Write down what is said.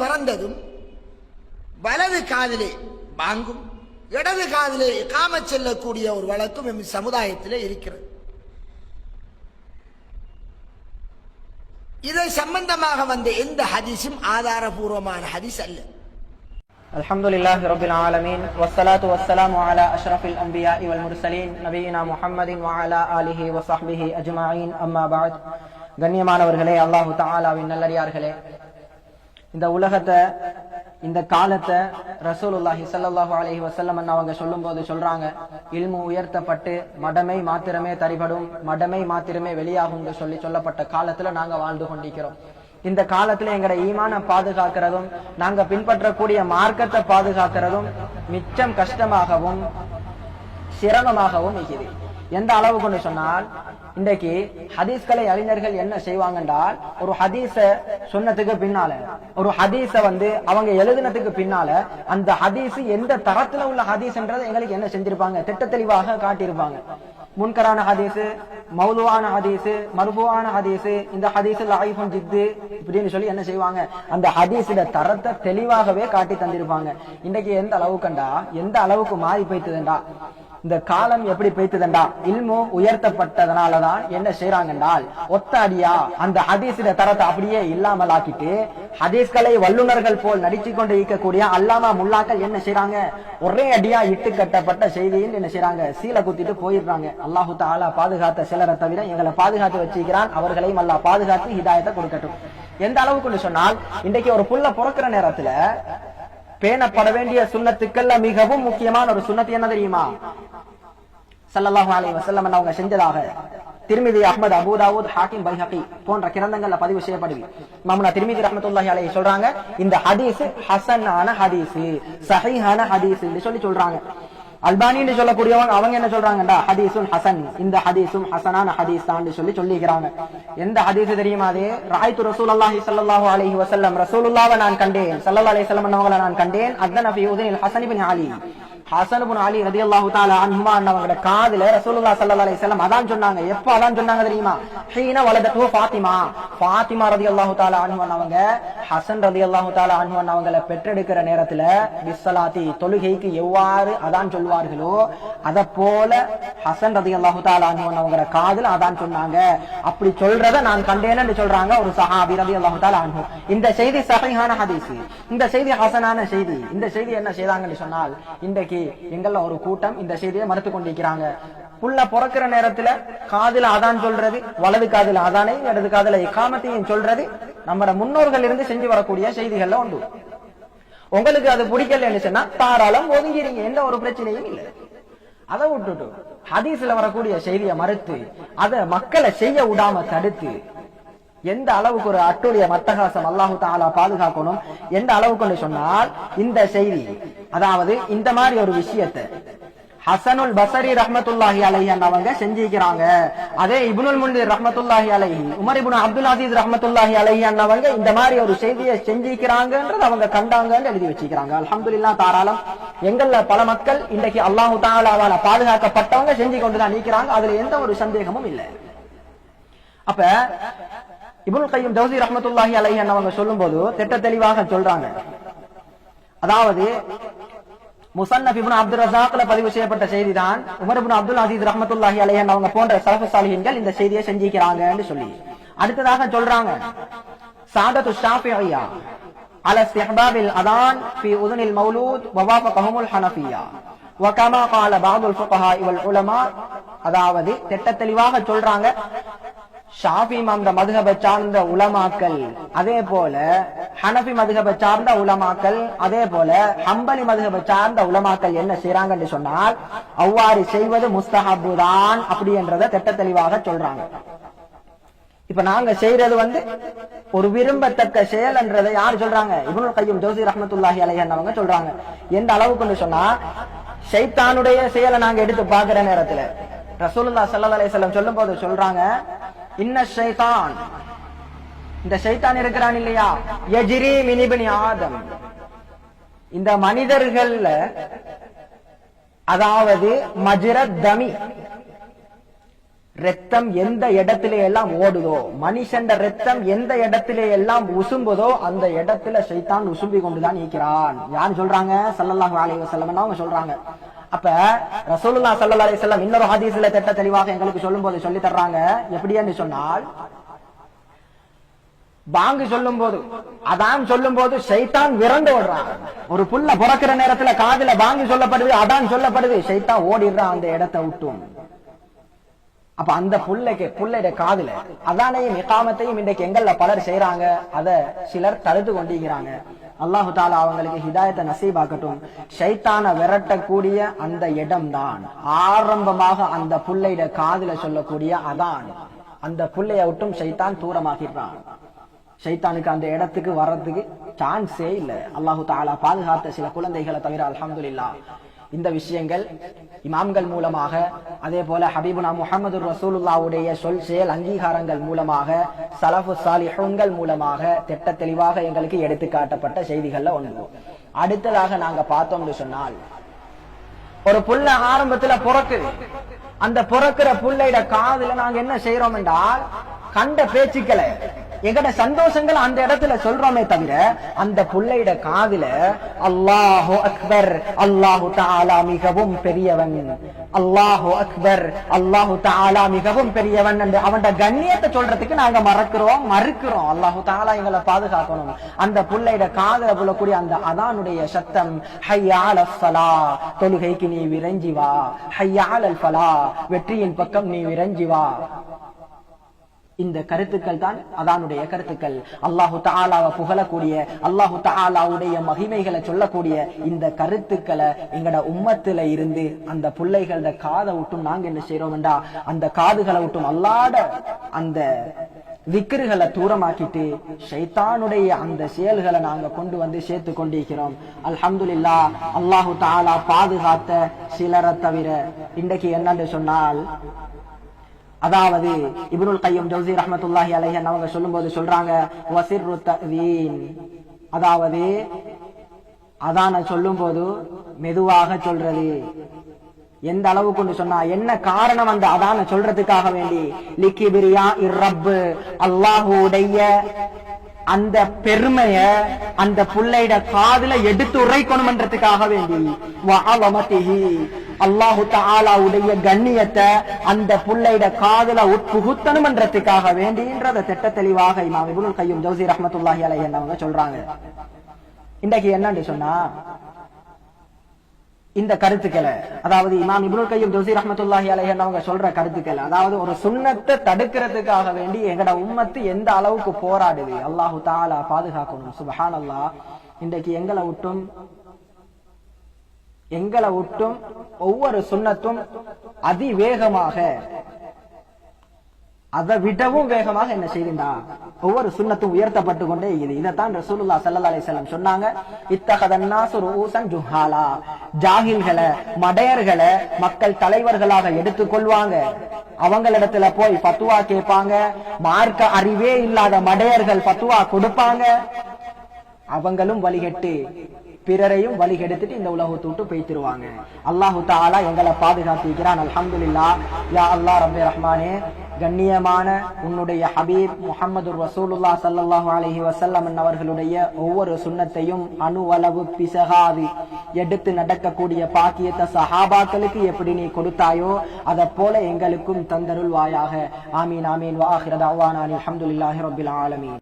பிறந்ததும் வலது காதிலே வாங்கும் இடது காதிலே காமச் செல்லக்கூடிய ஒரு வழக்கம் எம் சமுதாயத்திலே இருக்கிறது இதை சம்பந்தமாக வந்த எந்த ஹதீஸும் ஆதாரபூர்வமான ஹதீஸ் அல்ல الحمد لله رب العالمين والصلاة والسلام على أشرف الأنبياء والمرسلين نبينا محمد وعلى آله وصحبه أجمعين أما بعد கண்ணியமானவர்களே அல்லாஹு தாலாவின் நல்லடியார்களே இந்த உலகத்தை இந்த காலத்தை ரசூலுல்லாஹி சல்லாஹு அலஹி வசல்லம் அவங்க சொல்லும்போது சொல்றாங்க இல்மு உயர்த்தப்பட்டு மடமை மாத்திரமே தரிபடும் மடமை மாத்திரமே வெளியாகும் சொல்லி சொல்லப்பட்ட காலத்துல நாங்க வாழ்ந்து கொண்டிருக்கிறோம். இந்த காலத்துல எங்கட ஈமான பாதுகாக்கிறதும் நாங்க பின்பற்றக்கூடிய மார்க்கத்தை பாதுகாக்கிறதும் மிச்சம் கஷ்டமாகவும் சிரமமாகவும் இருக்குது. எந்த அளவு கொண்டு சொன்னால் இன்றைக்கு ஹதீஸ்களை அறிஞர்கள் என்ன செய்வாங்க என்றால் ஒரு ஹதீஸ சொன்னதுக்கு பின்னால ஒரு ஹதீஸ வந்து அவங்க எழுதினதுக்கு பின்னால அந்த ஹதீஸ் எந்த தரத்துல உள்ள ஹதீஸ்ன்றதை எங்களுக்கு என்ன செஞ்சிருப்பாங்க? திட்ட தெளிவாக காட்டியிருப்பாங்க. முன்கரான ஹதீஸ் மௌலுவான ஹதீஸ் மருபுவான ஹதீஸ் இந்த ஹதீஸ் லாயிஃபும் ஜித்து இப்படின்னு சொல்லி என்ன செய்வாங்க? அந்த ஹதீஸோட தரத்தை தெளிவாகவே காட்டி தந்திருப்பாங்க. இன்னைக்கு எந்த அளவுக்குண்டா? எந்த அளவுக்கு மாறி போய்த்துதுண்டா இந்த காலம் எப்படி பெய்த்துதண்டா இல்மு உயர்த்தப்பட்டதனாலதான் என்ன செய்யறாங்கன்றால் ஒத்த அடியா அந்த ஹதீஸிட தரத்தை அப்படியே இல்லாமல் ஆக்கிட்டு ஹதீஸ்களை வல்லுநர்கள் போல் நடிச்சு கொண்டு இருக்கக்கூடிய அல்லாமா முல்லாக்கள் என்ன செய்யறாங்க ஒரே அடியா இட்டு கட்டப்பட்ட செய்தியில் என்ன செய்யறாங்க சீலை குத்திட்டு போயிடுறாங்க. அல்லாஹு தாலா பாதுகாத்த சிலரை தவிர எங்களை பாதுகாத்து வச்சிருக்கிறான். அவர்களையும் அல்லா பாதுகாத்து ஹிதாயத்தை கொடுக்கட்டும். எந்த அளவுக்கு சொன்னால் இன்றைக்கு ஒரு புள்ள பிறக்கிற நேரத்துல பேணப்பட வேண்டிய சுண்ணத்துக்கள்ல மிகவும் முக்கியமான ஒரு சுண்ணத்து என்ன தெரியுமா? சல்லல்லாஹு அலி வசல்லம் அவங்க செஞ்சதாக. திருமிதி அஹ்மத் அபுதாவூத் ஹாக்கிம் பைஹகி போன்ற கிரந்தங்கள்ல பதிவு செய்யப்படுது. மாமனா திருமிதி ரஹமத்துல்லாஹி அலைஹி சொல்றாங்க இந்த ஹதீஸ் ஹசனான ஹதீஸ் சஹீஹான ஹதீஸ் சொல்லி சொல்றாங்க. அல்பானின்னு சொல்லக்கூடியவங்க அவங்க என்ன சொல்றாங்கடா? ஹதீசுன் ஹசன். இந்த ஹதீசும் ஹசனான ஹதீஸ் தான் சொல்லி சொல்லிக்கிறாங்க. எந்த ஹதீஸ் தெரியுமா அது? ராய்த்து ரசூல் அல்லாஹி ஸல்லல்லாஹு அலஹி வசல்லம் ரசூலுல்லாஹ்வை நான் கண்டேன். சல்லா அலி சொல்லம் அவங்களை நான் கண்டேன். அத்தன் ஃபீ உதனில் ஹசன் இப்னு அலி. ஹசனுபுன் அலி ரதி அல்லாஹு தாலா அன்ஹுமா அண்ணவங்களோட காதுல ரசூலுல்லா சல்லா அலி வஸல்லம் அதான் சொன்னாங்க. எப்ப அதான் சொன்னாங்க தெரியுமா? ஹீன வலதத்து ஃபாத்திமா. ஃபாத்திமா ரலியல்லாஹு தாலா அன்ஹு அண்ணவங்க ஹசன் ரதி அல்லாஹு தாலா அன்ஹு அண்ணவங்களை பெற்றெடுக்கிற நேரத்துல பிஸ்ஸலாத்தி தொழுகைக்கு எவ்வாறு அதான் சொல்வார்களோ அத போல ஹசன் ரதி அல்லாஹு தாலா அன்ஹு அவங்க காதுல அதான் சொன்னாங்க. அப்படி சொல்றத நான் கண்டேன்னு சொல்றாங்க ஒரு சஹாபி ரதி அல்லாஹு தாலா அன்ஹு. இந்த செய்தி சஹீஹான ஹதீஸ். இந்த செய்தி ஹசனான செய்தி. இந்த செய்தி என்ன செய்தாங்கன்னு சொன்னால் இன்றைக்கு எங்கள்ல ஒரு கூட்டம் இந்த செய்தியை மறுத்து கொண்டிருக்கிறாங்க. புள்ள பிறக்கிற நேரத்துல காதுல அதான் சொல்றது வலது காதுல அதானை இடது காதுல இக்காமத்தையும் சொல்றது நம்ம முன்னோர்கள் இருந்து செஞ்சு வரக்கூடிய செய்திகள்ல உண்டு. உங்களுக்கு அது பிடிக்கலன்னு சொன்னா தாராளம் ஒதுங்கிறீங்க எந்த ஒரு பிரச்சனையும் இல்லை. அதை விட்டுட்டு ஹதீஸ்ல வரக்கூடிய செய்தியை மறுத்து அதை மக்களை செய்ய விடாம தடுத்து எந்த அளவுக்கு ஒரு அட்டுடைய மத்தகாசம் அல்லாஹு தாலா பாதுகாக்கணும்? எந்த அளவுக்கு சொன்னால் இந்த செய்தி அதாவது இந்த மாதிரி ஒரு விஷயத்தை ஹசனுல் பசரி ரஹமத்துல்லாஹி அலைஹி அவங்க செஞ்சிருக்கிறாங்க. அதே இபுனுல் முன்னீர் ரஹமத்துல்லாஹி அலஹி உமர் இபுன் அப்துல் அசீஸ் ரஹமத்துல்லாஹி அலஹி அவங்க இந்த மாதிரி ஒரு செய்தியை செஞ்சிருக்கிறாங்கன்றது அவங்க கண்டாங்கன்னு எழுதி வச்சிருக்கிறாங்க. இல்லா தாராளம் எங்கள்ல பல மக்கள் இன்றைக்கு அல்லாஹு தாலாவால பாதுகாக்கப்பட்டவங்க செஞ்சு கொண்டுதான் நிற்கிறாங்க அதுல எந்த ஒரு சந்தேகமும் இல்லை. அப்ப இபுல் கையும் ஜவுசி ரஹமத்துல்லாஹி அலைஹி அவங்க சொல்லும்போது திட்ட தெளிவாக சொல்றாங்க அதாவது முசன்னப் இப்னு அப்துல் ரசாக்ல பதிவு செய்யப்பட்ட செய்தி தான் உமர் இப்னு அப்துல் அசீஸ் ரஹமத்துல்லாஹி அலைஹி அவங்க போன்ற சலஃபு சாலிஹீன்கள் இந்த செய்தியை செஞ்சிக்கிறாங்கன்னு சொல்லி அடுத்ததாக சொல்றாங்க சாதத்து ஷாஃபியா على استحباب الأذان في أذن المولود ووافقهم الحنفية وكما قال بعض الفقهاء والعلماء அதாவது திட்ட தெளிவாக சொல்றாங்க ஷாஃபி அந்த மதுகபை சார்ந்த உலமாக்கல் அதே போல ஹனபி மதுகபை சார்ந்த உலமாக்கல் அதே போல ஹம்பலி மதுகபை சார்ந்த உலமாக்கல் என்ன செய்யறாங்கன்னு சொன்னால் அவ்வாறு செய்வது முஸ்தஹபு தான் அப்படி என்றதை திட்ட தெளிவாக சொல்றாங்க. இப்ப நாங்க செய்யறது வந்து ஒரு விரும்பத்தக்க செயல் என்றதை யாரு சொல்றாங்க? இவனு கையும் ஜோசி ரஹமத்துல்லாஹி அலையன்னவங்க சொல்றாங்க. எந்த அளவுக்குன்னு சொன்னா ஷைத்தானுடைய செயலை நாங்க எடுத்து பாக்குற நேரத்துல ரசூலுல்லா சல்லா அலையம் சொல்லும் போது சொல்றாங்க இன்ன ஷைத்தான் இந்த ஷைத்தான் இருக்கிறான் இல்லையா? எஜிரி மினிபனி ஆதம். இந்த மனிதர்கள்ல அதாவது மஜிர தமி ரத்தம் எந்த இடத்திலே எல்லாம் ஓடுதோ மனுஷன் ரத்தம் எந்த இடத்திலே எல்லாம் உசும்புதோ அந்த இடத்துல சைத்தான் உசும்பி கொண்டுதான் இருக்கிறான். யார் சொல்றாங்க? சல்லல்லாஹு அலைவசல்லம் அவங்க சொல்றாங்க. அப்ப ரசூலுல்லா சல்லா அலி செல்லம் இன்னொரு ஹதீஸ்ல திட்ட தெளிவாக எங்களுக்கு சொல்லும் போது சொல்லி தர்றாங்க. எப்படி என்று சொன்னால் பாங்கு சொல்லும் போது அதான் சொல்லும் போது சைத்தான் விரண்டு ஓடுறான். ஒரு புல்ல புறக்கிற நேரத்துல காதுல பாங்கு சொல்லப்படுது அதான் சொல்லப்படுது சைத்தான் ஓடிடுறான் அந்த இடத்தை விட்டும். அப்ப அந்த புள்ளைக்கு புள்ளைய காதுல அதானையும் இக்காமத்தையும் இன்றைக்கு எங்கல்ல பலர் செய்யறாங்க அத சிலர் தடுத்து கொண்டிருக்கிறாங்க. அல்லாஹு தாலா அவங்களுக்கு ஹிதாயத்தை நசீபாக்கட்டும். ஷைத்தான விரட்டக்கூடிய அந்த இடம் தான் ஆரம்பமாக அந்த புள்ளையிட காதுல சொல்லக்கூடிய அதான். அந்த புள்ளைய விட்டும் ஷைத்தான் தூரமாகிறான் ஷைத்தானுக்கு அந்த இடத்துக்கு வர்றதுக்கு சான்ஸே இல்லை. அல்லாஹு தாலா பாதுகாத்த சில குழந்தைகளை தவிர அலமதுல்லா இந்த விஷயங்கள் இமாம்கள் மூலமாக அதே போல ஹபீபுனா முகமது ரசூலுல்லாவுடைய சொல் செயல் அங்கீகாரங்கள் மூலமாக சலஃபு சாலிஹங்கள் மூலமாக திட்ட தெளிவாக எங்களுக்கு எடுத்து காட்டப்பட்ட செய்திகள்ல ஒன்று அடுத்ததாக நாங்க பார்த்தோம்னு சொன்னால் ஒரு புள்ள ஆரம்பத்துல பிறக்குது அந்த பிறக்கிற புள்ளைட காதுல நாங்க என்ன செய்யறோம் என்றால் கண்ட பேச்சுக்களை எங்கட சந்தோஷங்கள் அந்த இடத்துல சொல்றோமே தவிர அந்த பிள்ளையிட காதுல அல்லாஹோ அக்பர் அல்லாஹு தாலா மிகவும் பெரியவன் அல்லாஹோ அக்பர் அல்லாஹு தாலா மிகவும் பெரியவன் என்று அவன் கண்ணியத்தை சொல்றதுக்கு நாங்க மறக்கிறோம் மறுக்கிறோம். அல்லாஹு தாலா எங்களை பாதுகாக்கணும். அந்த பிள்ளையிட காதல புள்ளக்கூடிய அந்த அதானுடைய சத்தம் ஹையால ஃபலா தொழுகைக்கு நீ விரைஞ்சி வா. ஹையால ஃபலா வெற்றியின் பக்கம் நீ விரைஞ்சி வா. இந்த கருத்துக்கள் தான் அதானுடைய கருத்துக்கள். அல்லாஹு தாலாவை புகழக்கூடிய அல்லாஹு தாலாவுடைய மகிமைகளை சொல்லக்கூடிய இந்த கருத்துக்களை எங்கட உம்மத்துல இருந்து அந்த பிள்ளைகளோட காதை விட்டும் நாங்க என்ன செய்யறோம்டா அந்த காதுகளை விட்டும் அல்லாட அந்த விக்கிருகளை தூரமாக்கிட்டு ஷைத்தானுடைய அந்த செயல்களை நாங்க கொண்டு வந்து சேர்த்து கொண்டிருக்கிறோம். அல்ஹம்துலில்லா அல்லாஹு தாலா பாதுகாத்த சிலரை தவிர இன்றைக்கு என்னன்னு சொன்னால் அதாவது இப்னுல் கையம் ஜவுசி ரஹமத்துல்லாஹி அலைஹி அவங்க சொல்லும்போது சொல்றாங்க வசிர்ரு தவீன் அதாவது அதான சொல்லும் போது மெதுவாக சொல்றது. எந்த அளவு கொண்டு சொன்னா என்ன காரணம் அந்த அதான சொல்றதுக்காக வேண்டி? லிக்கிபிரியா இர்ரப்பு. அல்லாஹுடைய அந்த பெருமைய அந்த புள்ளையிட காதுல எடுத்து உரைக்கணும்ன்றதுக்காக வேண்டி. அல்லாஹு தாலாவுடைய கண்ணியத்தை அந்த புள்ளைட காதுல உட்புகுத்தணும்ன்றதுக்காக வேண்டின்றத திட்ட தெளிவாக இமாம் கையும் ஜோசி ரஹமத்துல்லாஹி அலை அவங்க சொல்றாங்க. இன்றைக்கு என்னன்னு சொன்னா இந்த கருத்துக்களை அதாவது இமாம் இபுல் கையும் ஜோசி ரஹமத்துல்லாஹி அலை அவங்க சொல்ற கருத்துக்களை அதாவது ஒரு சுண்ணத்தை தடுக்கிறதுக்காக வேண்டி எங்கட உம்மத்து எந்த அளவுக்கு போராடுது அல்லாஹு தாலா பாதுகாக்கணும் சுபஹான் அல்லாஹ் இன்றைக்கு எங்களை விட்டும் எங்களை விட்டும் ஒவ்வொரு சுண்ணத்தும் அதிவேகமாக. அதை விடவும் வேகமாக என்ன செய்கின்றா? ஒவ்வொரு சுண்ணத்தும் உயர்த்தப்பட்டு கொண்டே இது இதைத்தான் ரசூலுல்லா சல்லா அலைஹி சொன்னாங்க. இத்தகதன்னாசு ரூசன் ஜுஹாலா. ஜாகில்களை மடையர்களை மக்கள் தலைவர்களாக எடுத்துக்கொள்வாங்க அவங்களிடத்துல போய் பத்துவா கேட்பாங்க. மார்க்க அறிவே இல்லாத மடையர்கள் பத்துவா கொடுப்பாங்க. அவங்களும் வழிகட்டு. பிறரையும் வழிகெடுத்துட்டு இந்த உலகத்தை விட்டு போய்த்திருவாங்க அல்லாஹு தாலா எங்களை பாதுகாத்திருக்கிறான். அல்ஹம்துலில்லா யா அல்லாஹ் ரபி ரஹ்மானே கண்ணியமான உன்னுடைய ஹபீப் முகமது ரசூலுல்லா சல்லாஹூ அலஹி வசல்லம் அவர்களுடைய ஒவ்வொரு சுண்ணத்தையும் அணுவளவு பிசகாது. எடுத்து நடக்கக்கூடிய பாக்கியத்தை சஹாபாக்களுக்கு எப்படி நீ கொடுத்தாயோ அதை போல எங்களுக்கும் தந்தருள்வாயாக. ஆமீன் ஆமீன். வாஹிர தஅவானா அல்ஹம்துலில்லாஹி ரப்பில் ஆலமீன்.